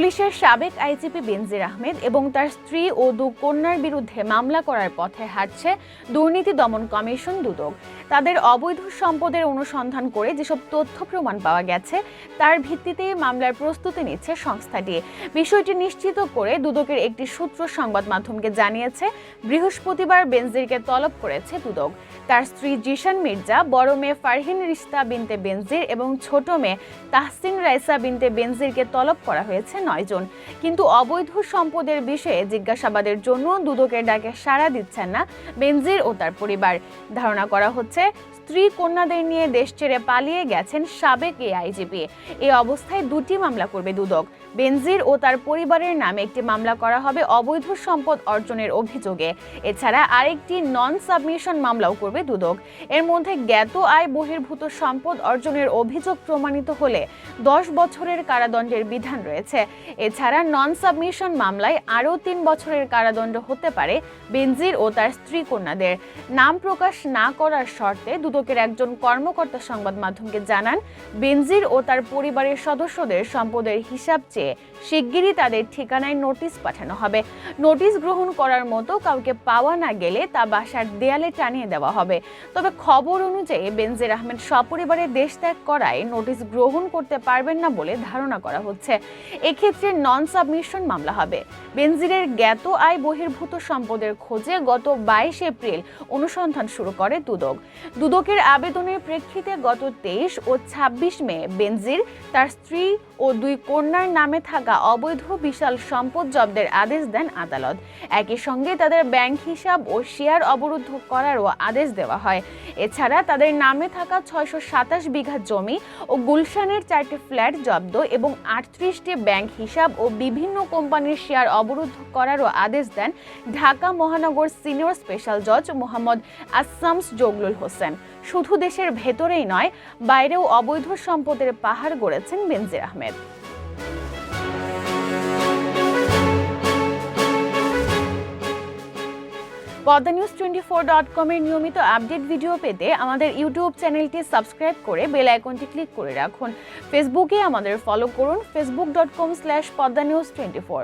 পুলিশের সাবেক আইজিপি বেনজির আহমেদ এবং তার স্ত্রী ও দু কন্যার বিরুদ্ধে মামলা করার পথে হাঁটছে দুর্নীতি দমন কমিশন দুদক। তাদের অবৈধ সম্পদের অনুসন্ধান করে যেসব তথ্য প্রমাণ পাওয়া গেছে, তার ভিত্তিতে মামলার প্রস্তুতি নিচ্ছে সংস্থাটি। বিষয়টি নিশ্চিত করে দুদকের একটি সূত্র সংবাদ মাধ্যমকে জানিয়েছে, বৃহস্পতিবার বেনজিরকে তলব করেছে দুদক। তার স্ত্রী জিশান মির্জা, বড় মেয়ে ফারহিন রিস্তা বিনতে বেনজির এবং ছোট মেয়ে তাহসিন রাইসা বিনতে বেনজিরকে তলব করা হয়েছে নয় জন। কিন্তু অবৈধ সম্পদের বিষয়ে জিজ্ঞাসাবাদের জন্য দুদকের ডাকে সাড়া দিচ্ছেন না বেনজির ও তার পরিবার। ধারণা করা হচ্ছে, স্ত্রী কন্যাদের নিয়ে দেশ ছেড়ে পালিয়ে গেছেন সাবেক এই আইজিপি এই অবস্থায় দুটি মামলা করবে দুদক। বেনজির ও তার পরিবারের নামে একটি মামলা করা হবে অবৈধ সম্পদ অর্জনের অভিযোগে। এছাড়া আরেকটি নন সাবমিশন মামলাও করবে দুদক। এর মধ্যে জ্ঞাত আয় বহির্ভূত সম্পদ অর্জনের অভিযোগ প্রমাণিত হলে দশ বছরের কারাদণ্ডের বিধান রয়েছে। এছাড়া নন সাবমিশন মামলায় আরও তিন বছরের কারাদণ্ড হতে পারে বেনজির ও তার স্ত্রী কন্যাদের নাম প্রকাশ না করার শর্তে দুদকের একজন কর্মকর্তা সংবাদ মাধ্যমকে জানান, বেনজির ও তার পরিবারের সদস্যদের সম্পদের হিসাব চেয়ে শিগগিরই তাদের ঠিকানায় নোটিশ পাঠানো হবে। নোটিশ গ্রহণ করার মতো কাউকে পাওয়া না গেলে তা বাসার দেয়ালে টানিয়ে দেওয়া হবে। তবে খবর অনুযায়ী বেনজির আহমেদ সপরিবারে দেশ ত্যাগ করায় নোটিশ গ্রহণ করতে পারবেন না বলে ধারণা করা হচ্ছে। এক্ষেত্রে নন সাবমিশন মামলা হবে। বেনজিরের জ্ঞাত আয় বহির্ভূত সম্পদের খোঁজে গত বাইশ এপ্রিল অনুসন্ধান শুরু করে দুদক। দুদকের আবেদনের প্রেক্ষিতে গত তেইশ ও ছাব্বিশ মে বেনজির তার স্ত্রী ও দুই কন্যার নামে থাকা অবৈধ বিশাল সম্পদ জব্দের আদেশ দেন আদালত। একই সঙ্গে তাদের ব্যাংক হিসাব ও শেয়ার অবরুদ্ধ করারও আদেশ দেওয়া হয়। এছাড়া তাদের নামে থাকা ছয়শো সাতাশ বিঘা জমি ও গুলশানের চারটি ফ্ল্যাট জব্দ এবং আটত্রিশটি ব্যাংক হিসাব ও বিভিন্ন কোম্পানির শেয়ার অবরুদ্ধ করারও আদেশ দেন ঢাকা মহানগর সিনিয়র স্পেশাল জজ মোহাম্মদ আসামস জগলুল হোসেন। শুধু দেশের ভেতরেই নয়, বাইরেও অবৈধ সম্পদের পাহাড় গড়েছেন Benazir Ahmed. Padma news twenty four dot কমের নিয়মিত আপডেট ভিডিও পেতে আমাদের ইউটিউব চ্যানেলটি সাবস্ক্রাইব করে বেল আইকনটি ক্লিক করে রাখুন। ফেসবুকে আমাদের ফলো করুন Facebook dot com slash Padma news twenty four.